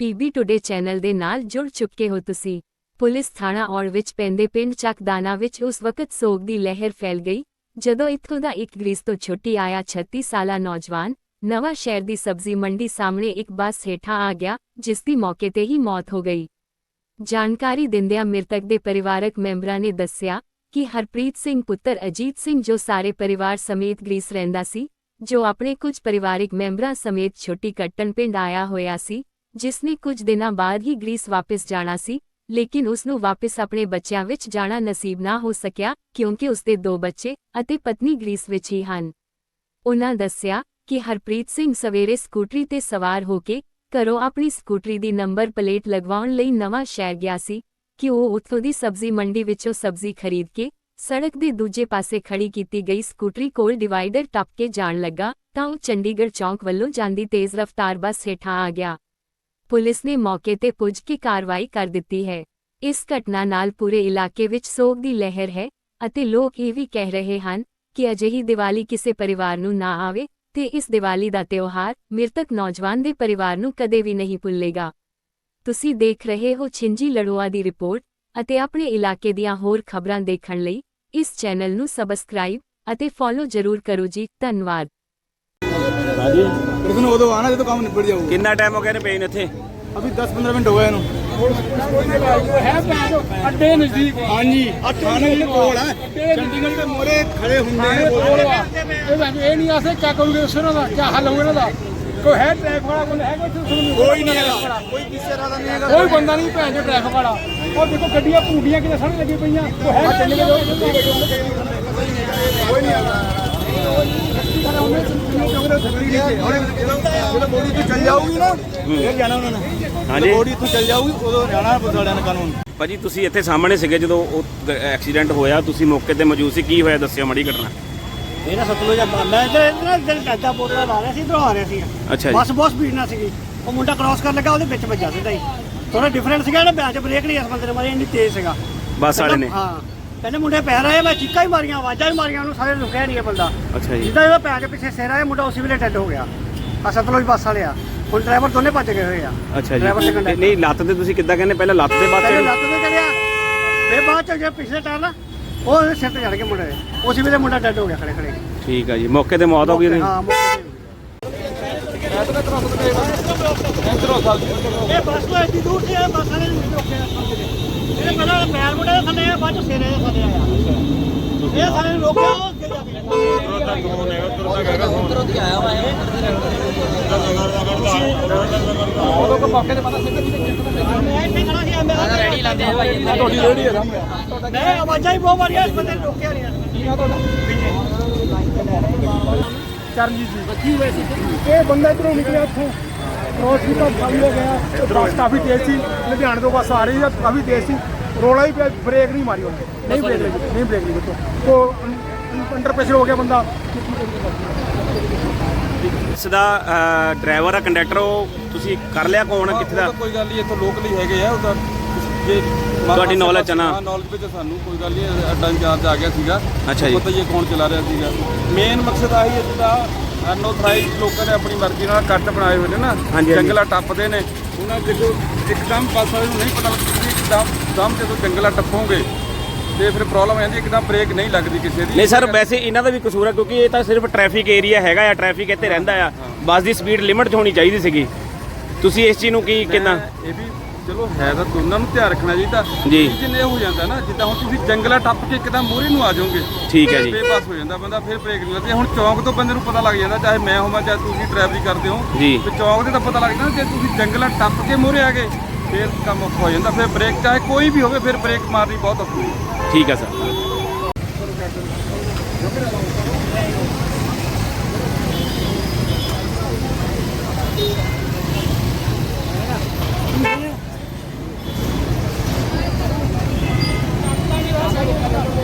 PB today channel ਦੇ ਨਾਲ ਜੁੜ ਚੁੱਕੇ ਹੋ ਤੁਸੀਂ। ਪੁਲਿਸ ਥਾਣਾ ਔੜ ਵਿੱਚ ਪੈਂਦੇ ਪਿੰਡ ਚੱਕਦਾਨਾ ਵਿੱਚ ਉਸ ਵਕਤ ਸੋਗ ਦੀ ਲਹਿਰ ਫੈਲ ਗਈ, ਜਦੋਂ ਇੱਥੋਂ ਦਾ ਇੱਕ ਗ੍ਰੀਸ ਤੋਂ ਛੁੱਟੀ ਆਇਆ 36 ਸਾਲਾ ਨੌਜਵਾਨ, ਨਵਾਂ ਸ਼ਹਿਰ ਦੀ ਸਬਜ਼ੀ ਮੰਡੀ ਸਾਹਮਣੇ ਇੱਕ ਬੱਸ ਹੇਠਾਂ ਆ ਗਿਆ, ਜਿਸ ਦੀ ਮੌਕੇ ਤੇ ਹੀ ਮੌਤ ਹੋ ਗਈ। ਜਾਣਕਾਰੀ ਦਿੰਦਿਆਂ ਮ੍ਰਿਤਕ ਦੇ ਪਰਿਵਾਰਕ ਮੈਂਬਰਾਂ ਨੇ ਦੱਸਿਆ ਕਿ ਹਰਪ੍ਰੀਤ ਸਿੰਘ ਪੁੱਤਰ ਅਜੀਤ ਸਿੰਘ ਜੋ ਸਾਰੇ ਪਰਿਵਾਰ ਸਮੇਤ ਗ੍ਰੀਸ ਰਹਿੰਦਾ ਸੀ, ਜੋ ਆਪਣੇ ਕੁਝ ਪਰਿਵਾਰਿਕ ਮੈਂਬਰਾਂ ਸਮੇਤ ਛੁੱਟੀ ਕੱਟਣ ਪਿੰਡ ਆਇਆ ਹੋਇਆ ਸੀ ਜਿਸਨੇ ਕੁਝ ਦਿਨਾਂ ਬਾਅਦ ਹੀ ਗ੍ਰੀਸ ਵਾਪਸ ਜਾਣਾ ਸੀ, ਲੇਕਿਨ ਉਸ ਨੂੰ ਵਾਪਸ ਆਪਣੇ ਬੱਚਿਆਂ ਵਿੱਚ ਜਾਣਾ ਨਸੀਬ ਨਾ ਹੋ ਸਕਿਆ, ਕਿਉਂਕਿ ਉਸ ਦੇ ਦੋ ਬੱਚੇ ਅਤੇ ਪਤਨੀ ਗ੍ਰੀਸ ਵਿੱਚ ਹੀ ਹਨ। ਉਨ੍ਹਾਂ ਦੱਸਿਆ ਕਿ ਹਰਪ੍ਰੀਤ ਸਿੰਘ ਸਵੇਰੇ ਸਕੂਟਰੀ ਤੇ ਸਵਾਰ ਹੋ ਕੇ ਘਰੋਂ ਆਪਣੀ ਸਕੂਟਰੀ ਦੀ ਨੰਬਰ ਪਲੇਟ ਲਗਵਾਉਣ ਲਈ ਨਵਾਂ ਸ਼ਹਿਰ ਗਿਆ ਸੀ, ਕਿ ਉਹ ਉੱਥੋਂ ਦੀ ਸਬਜ਼ੀ ਮੰਡੀ ਵਿੱਚੋਂ ਸਬਜ਼ੀ ਖਰੀਦ ਕੇ ਸੜਕ ਦੇ ਦੂਜੇ ਪਾਸੇ ਖੜੀ ਕੀਤੀ ਗਈ ਸਕੂਟਰੀ ਕੋਲ ਡਿਵਾਈਡਰ ਟੱਪ ਕੇ ਜਾਣ ਲੱਗਾ, ਤਾਂ ਉਹ ਚੰਡੀਗੜ੍ਹ ਚੌਂਕ ਵੱਲੋਂ ਜਾਂਦੀ ਤੇਜ਼ ਰਫ਼ਤਾਰ ਬੱਸ ਹੇਠਾਂ ਆ ਗਿਆ। ਪੁਲਿਸ ਨੇ ਮੌਕੇ ਤੇ ਪੁੱਜ ਕੇ ਕਾਰਵਾਈ ਕਰ ਦਿੱਤੀ ਹੈ। ਇਸ ਘਟਨਾ ਨਾਲ ਪੂਰੇ ਇਲਾਕੇ ਵਿੱਚ ਸੋਗ ਦੀ ਲਹਿਰ ਹੈ ਅਤੇ ਲੋਕ ਇਹ ਵੀ ਕਹਿ ਰਹੇ ਹਨ ਕਿ ਅਜਿਹੀ ਦੀਵਾਲੀ ਕਿਸੇ ਪਰਿਵਾਰ ਨੂੰ ਨਾ ਆਵੇ ਤੇ ਇਸ ਦੀਵਾਲੀ ਦਾ ਤਿਉਹਾਰ ਮ੍ਰਿਤਕ ਨੌਜਵਾਨ ਦੇ ਪਰਿਵਾਰ ਨੂੰ ਕਦੇ ਵੀ ਨਹੀਂ ਭੁੱਲੇਗਾ। ਤੁਸੀਂ ਦੇਖ ਰਹੇ ਹੋ ਛਿੰਜੀ ਲੜੋਆ ਦੀ ਰਿਪੋਰਟ ਅਤੇ ਆਪਣੇ ਇਲਾਕੇ ਦੀਆਂ ਹੋਰ ਖਬਰਾਂ ਦੇਖਣ ਲਈ ਇਸ ਚੈਨਲ ਨੂੰ ਸਬਸਕ੍ਰਾਈਬ ਅਤੇ ਫੋਲੋ ਜ਼ਰੂਰ ਕਰੋ ਜੀ। ਧੰਨਵਾਦ। ਹਾਂਜੀ। ਲੇਕਿन ਉਦੋਂ ਆਣਾ ਜਦੋਂ ਕੰਮ ਨਿਬੜ ਜਾਊਗਾ। ਕਿੰਨਾ ਟਾਈਮ ਹੋ ਗਿਆ ਨੇ ਪਏ ਨੇ ਇੱਥੇ? ਅਭੀ 10-15 ਮਿੰਟ ਹੋ ਗਏ ਇਹਨੂੰ। ਅੱਡੇ ਨਜ਼ਦੀਕ। ਹਾਂਜੀ। ਆ ਥਾਣੇ ਦੇ ਕੋਲ ਹੈ। ਚੰਡੀਗੜ੍ਹ ਦੇ ਮੋਰੇ ਖੜੇ ਹੁੰਦੇ ਨੇ ਇਹ ਸਾਨੂੰ ਇਹ ਨਹੀਂ ਆਸੇ ਕਿਆ ਕਰੂਗੇ ਉਸ ਦਾ ਕੀ ਹੱਲ ਹੋਊਗਾ ਇਹਨਾਂ ਦਾ। ਕੋਈ ਹੈ ਟ੍ਰੈਫਿਕ ਵਾਲਾ ਕੋਈ ਹੈਗਾ ਇੱਥੇ ਸੁਣਨ ਕੋਈ ਨਹੀਂ ਹੈਗਾ। ਕੋਈ ਕਿਸੇ ਦਾ ਨਹੀਂ ਹੈਗਾ। ਕੋਈ ਬੰਦਾ ਨਹੀਂ ਭੈਣ ਜੋ ਟ੍ਰੈਫਿਕ ਵਾਲਾ। ਉਹ ਦੇਖੋ ਗੱਡੀਆਂ ਭੂੰਡੀਆਂ ਕਿਤੇ ਸੜਕ ਲੱਗੀ ਪਈਆਂ। ਕੋਈ ਹੈ ਚੰਡੀਗੜ੍ਹ ਕੋਈ ਨਹੀਂ ਹੈਗਾ। ਬੋਡੀ ਤੋਂ ਚੱਲ ਜਾਊਗੀ ਨਾ ਫਿਰ ਜਾਣਾ ਉਹਨਾਂ ਨੇ ਹਾਂਜੀ। ਬੋਡੀ ਤੋਂ ਚੱਲ ਜਾਊਗੀ ਉਦੋਂ ਜਾਣਾ ਬਦਲਿਆਂ ਨੇ ਕਾਨੂੰਨ ਭਾਜੀ ਤੁਸੀਂ ਇੱਥੇ ਸਾਹਮਣੇ ਸੀਗੇ ਜਦੋਂ ਉਹ ਐਕਸੀਡੈਂਟ ਹੋਇਆ। ਤੁਸੀਂ ਮੌਕੇ ਤੇ ਮੌਜੂਦ ਸੀ। ਕੀ ਹੋਇਆ ਦੱਸਿਓ ਮੜੀ ਘਟਨਾ। ਇਹਦਾ ਸਤਲੁਜ ਆ ਮੈਂ ਇੱਧਰ ਇੱਧਰ ਇੱਧਰ ਡਾਡਾ ਬੋਤਲਾਂ ਲਾ ਰਿਹਾ ਸੀ ਇਧਰੋਂ ਆ ਰਿਹਾ ਸੀ। ਅੱਛਾ ਜੀ। ਬੱਸ ਬਹੁਤ ਸਪੀਡ ਨਾਲ ਸੀਗੀ। ਉਹ ਮੁੰਡਾ ਕ੍ਰਾਸ ਕਰਨ ਲੱਗਾ ਉਹਦੇ ਵਿੱਚ ਵੱਜਾ ਸਿੱਧਾ ਹੀ। ਥੋੜਾ ਡਿਫਰੈਂਟ ਸੀਗਾ ਨਾ ਬੈਚ ਬ੍ਰੇਕ ਨਹੀਂ ਇਸ ਬੰਦੇ ਨੇ ਮਾਰੀ ਇੰਨੀ ਤੇਜ਼ ਸੀਗਾ। ਬੱਸ ਵਾਲੇ ਨੇ। ਹਾਂ। ਕਹਿੰਦੇ ਮੁੰਡੇ ਪੈ ਰਹੇ ਮੈਂ ਚੀਕਾਂ ਹੀ ਮਾਰੀਆਂ ਆਵਾਜ਼ਾਂ ਹੀ ਮਾਰੀਆਂ ਉਹਨੂੰ ਸਾਰੇ ਰੁਕਿਆ ਨਹੀਂ ਇਹ ਬੰਦਾ। ਅੱਛਾ ਜੀ। ਜਿੱਦਾਂ ਇਹਦਾ ਪੈਰ ਦੇ ਪਿੱਛੇ ਸਿਰ ਆਇਆ ਮੁੰਡਾ ਉਸੇ ਵੇਲੇ ਡੈਡ ਹੋ ਗਿਆ। ਆ ਸਤਲੁਜ ਬੱਸ ਵਾਲੇ ਆ। ਹੁਣ ਡਰਾਈਵਰ ਦੋਨੇ ਭੱਜ ਗਏ ਹੋਏ ਆ। ਅੱਛਾ ਡਰਾਈਵਰ ਤੇ ਜੀ ਕੰਡਕਟਰ ਨਹੀਂ ਲੱਤ ਤੇ ਤੁਸੀਂ ਕਿੱਦਾਂ ਕਹਿੰਦੇ? ਪਹਿਲਾਂ ਲੱਤ ਤੇ ਬਾਅਦ ਪਹਿਲੇ ਚ ਲੱਤ ਤੇ ਚੜਿਆ ਫਿਰ ਬਾਅਦ ਚ ਜੇ ਪਿਛਲੇ ਟਾਇਰ ਨਾ ਉਹ ਉਹਦੇ ਸਿਰ ਤੇ ਚੜ ਕੇ ਮੁੰਡੇ। ਦੇ। ਉਸੇ ਵੇਲੇ ਮੁੰਡਾ ਡੈਡ ਹੋ ਗਿਆ ਖੜੇ ਖੜੇ ਠੀਕ ਆ ਜੀ। ਮੌਕੇ ਤੇ ਮੌਤ ਹੋ ਗਈ ਉਹਦੀ? ਹਾਂ ਇਹ ਬੱਸ ਤੋਂ ਐਡੀ ਦੂਰ ਸੀ ਇਹ ਬੱਸ ਵਾਲੇ ਨਹੀਂ ਰੋਕਿਆ ਇਸ ਬੰਦੇ ਨੇ ਇਹਨੇ ਪਹਿਲਾਂ ਪੈਰ ਮੁੰਡੇ ਦੇ ਥੱਲੇ ਆਇਆ ਬਾਅਦ ਚ ਸਿਰੇ ਦੇ ਥੱਲੇ ਆਇਆ। ਇਹ ਸਾਰੇ ਨੂੰ ਰੋਕਿਆ ਉਹ ਅੱਗੇ ਜਾ ਕੇ। ਮੈਂ ਇੱਥੇ ਖੜਾ ਸੀ ਮੈਂ ਰੈਡੀ ਲਾਦੇ ਆ ਭਾਈ ਤੁਹਾਡੀ ਰੈਡੀ ਹੈ ਸਾਹਮਣੇ। ਨਹੀਂ ਆਵਾਜ਼ਾਂ ਹੀ ਬਹੁਤ ਮਾਰੀਆਂ ਇਸ ਬੰਦੇ ਨੇ ਰੋਕਿਆ ਨਹੀਂ ਚਰਨਜੀਤ ਜੀ। ਇਹ ਬੰਦਾ ਇਧਰੋਂ ਨਿਕਲਿਆ ਉੱਥੋਂ ਕ੍ਰੋਸ ਕੀਤਾ ਖਾਲੀ ਹੋ ਗਿਆ। ਰਸ ਕਾਫੀ ਤੇਜ਼ ਸੀ ਲੁਧਿਆਣੇ ਤੋਂ ਬੱਸ ਆ ਰਹੀ ਸੀ ਕਾਫੀ ਤੇਜ਼ ਸੀ। ਰੋਲਾ ਹੀ ਪਿਆ ਬ੍ਰੇਕ ਨਹੀਂ ਮਾਰੀ ਉਹਨੇ। ਨਹੀਂ ਬ੍ਰੇਕ ਲੱਗੀ ਨਹੀਂ ਬ੍ਰੇਕ ਲੱਗੀ ਤੋਂ। ਉਹ ਅੰਡਰ ਪ੍ਰੈਸ਼ਰ ਹੋ ਗਿਆ ਬੰਦਾ। ਇਸ ਦਾ ਡਰਾਈਵਰ ਆ ਕੰਡਕਟਰ ਉਹ ਤੁਸੀਂ ਕਰ ਲਿਆ ਕੌਣ? ਆ, ਕਿੱਥੇ ਦਾ? ਕੋਈ ਗੱਲ ਨਹੀਂ ਇੱਥੋਂ ਲੋਕਲ ਹੀ ਹੈਗੇ ਆ ਉਹਦਾ ਜੇ ਤੁਹਾਡੀ knowledge 'ਚ ਨਾ? ਨੌਲੇਜ ਵਿੱਚ ਸਾਨੂੰ ਕੋਈ ਗੱਲ ਨਹੀਂ ਅੱਡਾ ਇੰਚਾਰਜ ਆ ਗਿਆ ਸੀਗਾ। ਅੱਛਾ ਜੀ। ਪਤਾ ਹੀ ਹੈ ਕੌਣ ਚਲਾ ਰਿਹਾ ਸੀਗਾ। ਮੇਨ ਮਕਸਦ ਆਹੀ ਹੈ ਜਿਹਦਾ ਅਨੋਥਰਾਈਜ਼ ਲੋਕਾਂ ਨੇ ਆਪਣੀ ਮਰਜ਼ੀ ਨਾਲ ਕੱਟ ਬਣਾਏ ਹੋਏ ਨੇ ਨਾ। ਹਾਂਜੀ, ਹਾਂਜੀ। ਜੰਗਲਾ ਟੱਪਦੇ ਨੇ। ਉਹਨਾਂ ਦੇਖੋ ਇੱਕਦਮ ਬੱਸ ਵਾਲੇ ਨੂੰ ਨਹੀਂ ਪਤਾ ਲੱਗਦਾ ਕਿ ਇੱਕਦਮ ਦਮ ਜਦੋਂ ਜੰਗਲਾ ਟੱਪੋਗੇ ਤੇ ਫਿਰ ਪ੍ਰੋਬਲਮ ਆ ਜਾਂਦੀ ਹੈ, ਇੱਕਦਮ ਬ੍ਰੇਕ ਨਹੀਂ ਲੱਗਦੀ ਕਿਸੇ ਦੀ। ਨਹੀਂ ਸਰ ਵੈਸੇ ਇਹਨਾਂ ਦਾ ਵੀ ਕਸੂਰ ਹੈ ਕਿਉਂਕਿ ਇਹ ਤਾਂ ਸਿਰਫ ਟ੍ਰੈਫਿਕ ਏਰੀਆ ਹੈਗਾ ਆ ਟ੍ਰੈਫਿਕ ਇੱਥੇ ਰਹਿੰਦਾ ਆ। ਬੱਸ ਦੀ ਸਪੀਡ ਲਿਮਟ 'ਚ ਹੋਣੀ ਚਾਹੀਦੀ ਸੀਗੀ। ਤੁਸੀਂ ਇਸ ਚੀਜ਼ ਨੂੰ ਕੀ ਕਿੰਨਾ ਮੈਂ ਇਹ ਵੀ ਚਲੋ ਹੈ ਤਾਂ ਦੋਨਾਂ ਨੂੰ ਧਿਆਨ ਰੱਖਣਾ ਚਾਹੀਦਾ ਜੀ। ਇੰਜਨ ਇਹ ਹੋ ਜਾਂਦਾ ਨਾ ਜਿੱਦਾਂ ਹੁਣ ਤੁਸੀਂ ਜੰਗਲਾ ਟੱਪ ਕੇ ਇੱਕਦਮ ਮੂਹਰੇ ਨੂੰ ਆ ਜਾਓਗੇ ਠੀਕ ਹੈ ਜੀ। ਬੇਬਸ ਹੋ ਜਾਂਦਾ ਬੰਦਾ ਫਿਰ ਬ੍ਰੇਕ ਨਹੀਂ ਲੱਗਦੀ ਹੁਣ ਚੌਂਕ ਤੋਂ ਬੰਦੇ ਨੂੰ ਪਤਾ ਲੱਗ ਜਾਂਦਾ ਚਾਹੇ ਮੈਂ ਹੋਵਾਂ ਚਾਹੇ ਤੁਸੀਂ ਡਰਾਈਵਰੀ ਕਰਦੇ ਹੋ ਜੀ। ਤੇ ਚੌਂਕ ਤੇ ਤਾਂ ਪਤਾ ਲੱਗਦਾ ਨਾ ਜੇ ਤੁਸੀਂ ਜੰਗਲਾ ਟੱਪ ਕੇ ਮੂਹਰੇ ਆ ਗਏ ਫਿਰ ਕੰਮ ਔਖਾ ਹੋ ਜਾਂਦਾ ਫਿਰ ਬ੍ਰੇਕ ਚਾਹੇ ਕੋਈ ਵੀ ਹੋਵੇ ਫਿਰ ਬ੍ਰੇਕ ਮਾਰਨੀ ਬਹੁਤ ਔਖੀ ਹੈ ਠੀਕ ਹੈ ਸਰ